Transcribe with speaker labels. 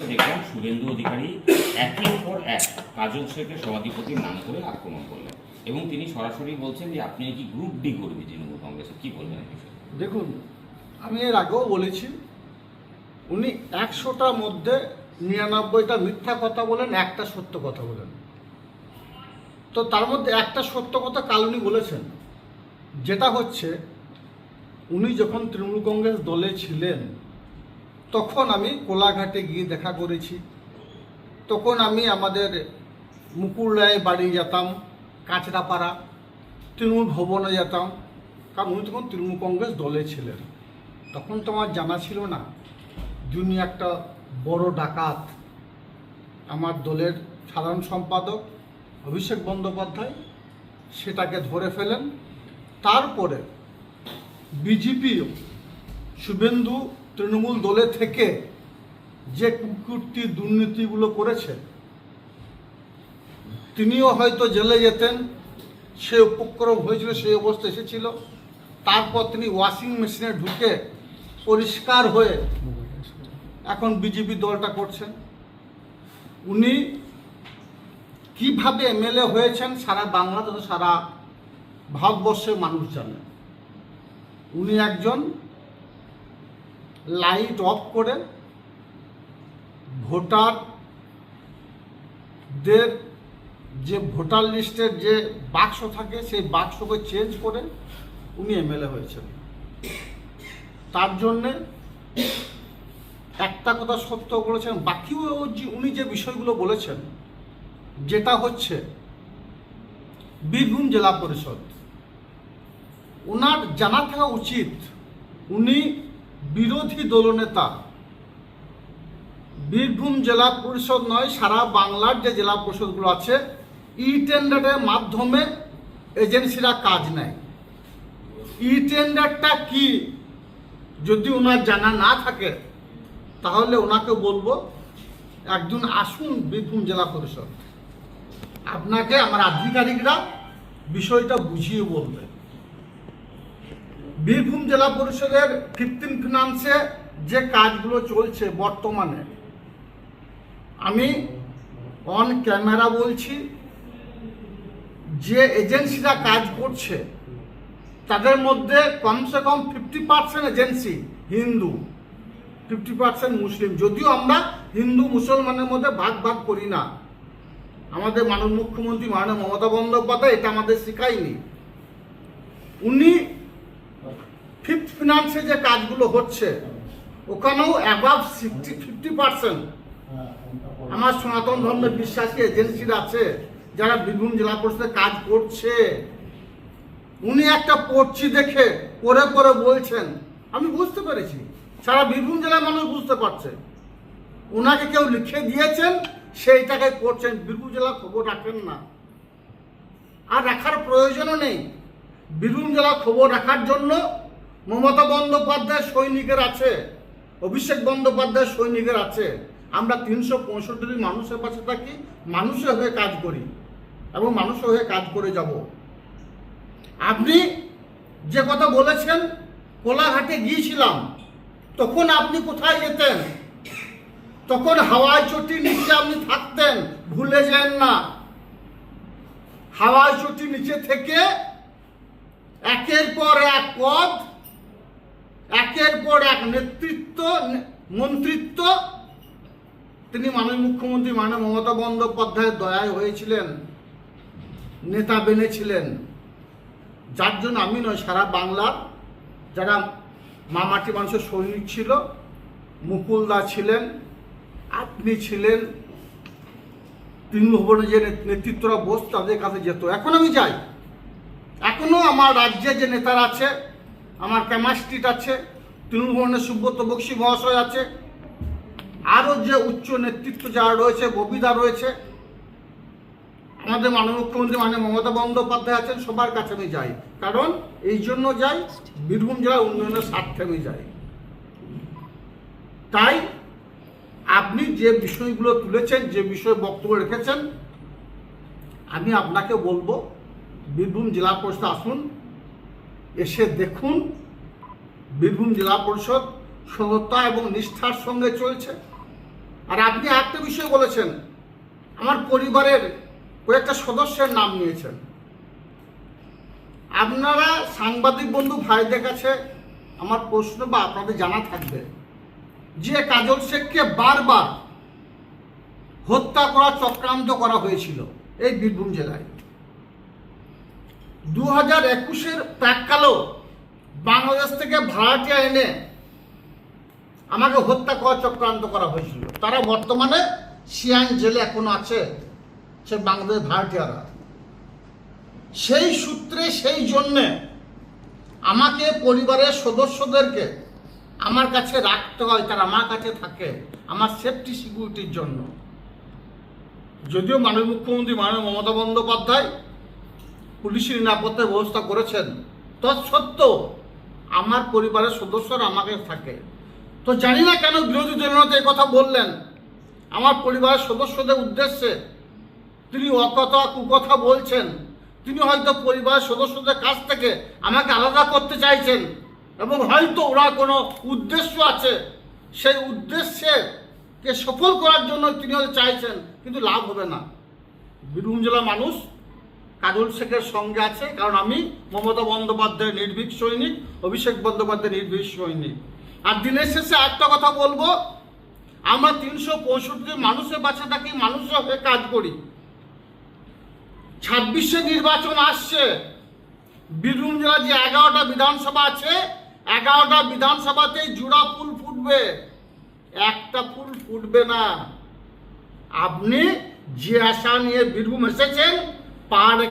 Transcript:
Speaker 1: দেখলাম শুভেন্দু অধিকারী একের পর এক কাজল শেখের সভাধিপতির নাম করে আক্রমণ করলেন এবং তিনি সরাসরি বলছেন যে, আপনি কি গ্রুপ ডি করবে তৃণমূল কংগ্রেসে কি বলবেন
Speaker 2: দেখুন, আমি এর আগেও বলেছি, উনি একশোটার মধ্যে নিরানব্বইটা মিথ্যা কথা বলেন, একটা সত্য কথা বলেন। তো তার মধ্যে একটা সত্য কথা কাল উনি বলেছেন, যেটা হচ্ছে, উনি যখন তৃণমূল কংগ্রেস দলে ছিলেন তখন আমি কোলাঘাটে গিয়ে দেখা করেছি। তখন আমি আমাদের মুকুল রায় বাড়ি যেতাম, কাঁচরাপাড়া, তৃণমূল ভবনে যেতাম। কারণ উনি তখন তৃণমূল কংগ্রেস দলে ছিলেন। তখন তো আমার জানা ছিল না, যিনি একটা বড় ডাকাত, আমার দলের সাধারণ সম্পাদক অভিষেক বন্দ্যোপাধ্যায়, সেটাকে ধরে ফেলেন। তারপরে বিজেপি শুভেন্দু তৃণমূল দলে থেকে যে কুকুরটি দুর্নীতিগুলো করেছে, তিনিও হয়তো জেলে যেতেন, সে উপক্রম হয়েছিল, সেই অবস্থা এসেছিল। তারপর তিনি ওয়াশিং মেশিনে ঢুকে পরিষ্কার হয়ে এখন বিজেপি দলটা করছেন। উনি কীভাবে এমএলএ হয়েছেন সারা বাংলাদেশ, সারা ভারতবর্ষের মানুষ জানে। উনি একজন লাইট অফ করে ভোটারদের যে ভোটার লিস্টের যে বাক্স থাকে, সেই বাক্সকে চেঞ্জ করে উনি এমএলএ হয়েছেন। তার জন্যে একটা কথা সত্য বলেছেন বাকিও উনি যে বিষয়গুলো বলেছেন, যেটা হচ্ছে বীরভূম জেলা পরিষদ ওনার জানা থাকা উচিত উনি বিরোধী দলনেতা। বীরভূম জেলা পরিষদ নয়, সারা বাংলার যে জেলা পরিষদগুলো আছে ই টেন্ডারের মাধ্যমে এজেন্সিরা কাজ নেয়। ই টেন্ডারটা কি? যদি ওনার জানা না থাকে, তাহলে ওনাকে বলব একজন আসুন বীরভূম জেলা পরিষদ। আপনাকে আমার আধিকারিকরা বিষয়টা বুঝিয়ে বলবে। বীরভূম জেলা পরিষদের ফিফটিন ফিনান্সে যে কাজগুলো চলছে বর্তমানে, আমি অন ক্যামেরা বলছি, যে এজেন্সিরা কাজ করছে, তাদের মধ্যে কমসে কম ফিফটি পার্সেন্ট এজেন্সি হিন্দু ফিফটি পার্সেন্ট মুসলিম। যদিও আমরা হিন্দু মুসলমানের মধ্যে ভাগ ভাগ করি না। আমাদের মানব মুখ্যমন্ত্রী মাননীয় মমতা বন্দ্যোপাধ্যায় এটা আমাদের শেখায়নি। উনি ফিফথ ফিনান্সে যে কাজগুলো হচ্ছে, ওখানেও অ্যাবাভ সিক্সটি ফিফটি পার্সেন্ট আমার সনাতন ধর্মের বিশ্বাসী এজেন্সিরা আছে, যারা বীরভূম জেলা পরিষদে কাজ করছে। উনি একটা পড়ছি দেখে পরে পরে বলছেন, আমি বুঝতে পেরেছি। সারা বীরভূম জেলার মানুষ বুঝতে পারছে। ওনাকে কেউ লিখে দিয়েছেন, সেইটাকে করছেন। বীরভূম জেলার খবর রাখেন না। আর রাখার প্রয়োজনও নেই। বীরভূম জেলার খবর রাখার জন্য মমতা বন্দ্যোপাধ্যায় সৈনিকের আছে, অভিষেক বন্দ্যোপাধ্যায় সৈনিকের আছে। আমরা তিনশো পঁয়ষট্টি মানুষের পাশে থাকি, মানুষের হয়ে কাজ করি এবং মানুষের হয়ে কাজ করে যাব। আপনি যে কথা বলেছেন, কোলাঘাটে গিয়েছিলাম, তখন আপনি কোথায় যেতেন? তখন হাওয়াই চটির নিচে আপনি থাকতেন, ভুলে যান না। হাওয়াই চটির নিচে থেকে একের পর এক পদ একের পর এক নেতৃত্ব, মন্ত্রিত্ব। তিনি মাননীয় মুখ্যমন্ত্রী মাননীয় মমতা বন্দ্যোপাধ্যায়ের দয়ায় হয়েছিলেন, নেতা বেনেছিলেন। যার জন্য আমি নয়, সারা বাংলার যারা মামাটি মানুষের সৈনিক ছিল, মুকুলদা ছিলেন, আপনি ছিলেন তৃণভবনে যে নেতৃত্বরা বস তাদের কাছে যেত। এখন আমি যাই। এখনও আমার রাজ্যে যে নেতারা আছে আমার ক্যামাস্ট্রিট আছে, তৃণমূল ভবনের সুব্রত বক্সি মহাশয় আছে, আরও যে উচ্চ নেতৃত্ব যারা রয়েছে, ববিদা রয়েছে, আমাদের মাননীয় মুখ্যমন্ত্রী মাননীয় মমতা বন্দ্যোপাধ্যায় আছেন, সবার কাছে আমি যাই। কারণ এই জন্য যাই, বীরভূম জেলার উন্নয়নের স্বার্থে আমি যাই। তাই আপনি যে বিষয়গুলো তুলেছেন, যে বিষয়ে বক্তব্য রেখেছেন, আমি আপনাকে বলব, বীরভূম জেলা পরিষদ আসুন এসে দেখুন, বীরভূম জেলা পরিষদ সততা এবং নিষ্ঠার সঙ্গে চলছে। আর আপনি একটা বিষয় বলেছেন, আমার পরিবারের কয়েকটা সদস্যের নাম নিয়েছেন। আপনারা সাংবাদিক বন্ধু ভাইদের কাছে আমার প্রশ্ন বা আপনাদের জানা থাকবে যে কাজল শেখকে বারবার হত্যা করা, চক্রান্ত করা হয়েছিল এই বীরভূম জেলায়। দু হাজার একুশের প্রাককালেও বাংলাদেশ থেকে ভাড়াটিয়া এনে আমাকে হত্যা করা চক্রান্ত করা হয়েছিল। তারা বর্তমানে সিয়াং জেলে এখনও আছে, সে বাংলাদেশ ভাড়াটিয়ারা। সেই সূত্রে, সেই জন্যে আমাকে পরিবারের সদস্যদেরকে আমার কাছে রাখতে হয়, তারা আমার কাছে থাকে আমার সেফটি সিকিউরিটির জন্য। যদিও মাননীয় মুখ্যমন্ত্রী মাননীয় মমতা বন্দ্যোপাধ্যায় পুলিশের নিরাপত্তার ব্যবস্থা করেছেন। তৎসত্ত্বেও আমার পরিবারের সদস্যরা আমাকে থাকে। তো জানি না কেন বিরোধী দলনেতা এই কথা বললেন। আমার পরিবারের সদস্যদের উদ্দেশ্যে তিনি অকথা কুকথা বলছেন। তিনি হয়তো পরিবারের সদস্যদের কাছ থেকে আমাকে আলাদা করতে চাইছেন এবং হয়তো ওরা কোনো উদ্দেশ্য আছে। সেই উদ্দেশ্যে কে সফল করার জন্য তিনি হয়তো চাইছেন, কিন্তু লাভ হবে না। বীরভূম জেলার মানুষ কাজল শেখের সঙ্গে আছে, কারণ আমি মমতা বন্দ্যোপাধ্যায়ের নির্ভীক সৈনিক, অভিষেক বন্দ্যোপাধ্যায়ের নির্ভীক সৈনিক। আর দিনের শেষে একটা কথা বলব, আমরা তিনশো পঁয়ষট্টি মানুষের বাঁচা থাকি, মানুষের হয়ে কাজ করি। ছাব্বিশে নির্বাচন আসছে, বীরভূম জেলার যে এগারোটা বিধানসভা আছে, এগারোটা বিধানসভাতেই জোড়া ফুল ফুটবে। একটা ফুল ফুটবে না। আপনি যে আশা নিয়ে বীরভূম এসেছেন, পাহাড়ে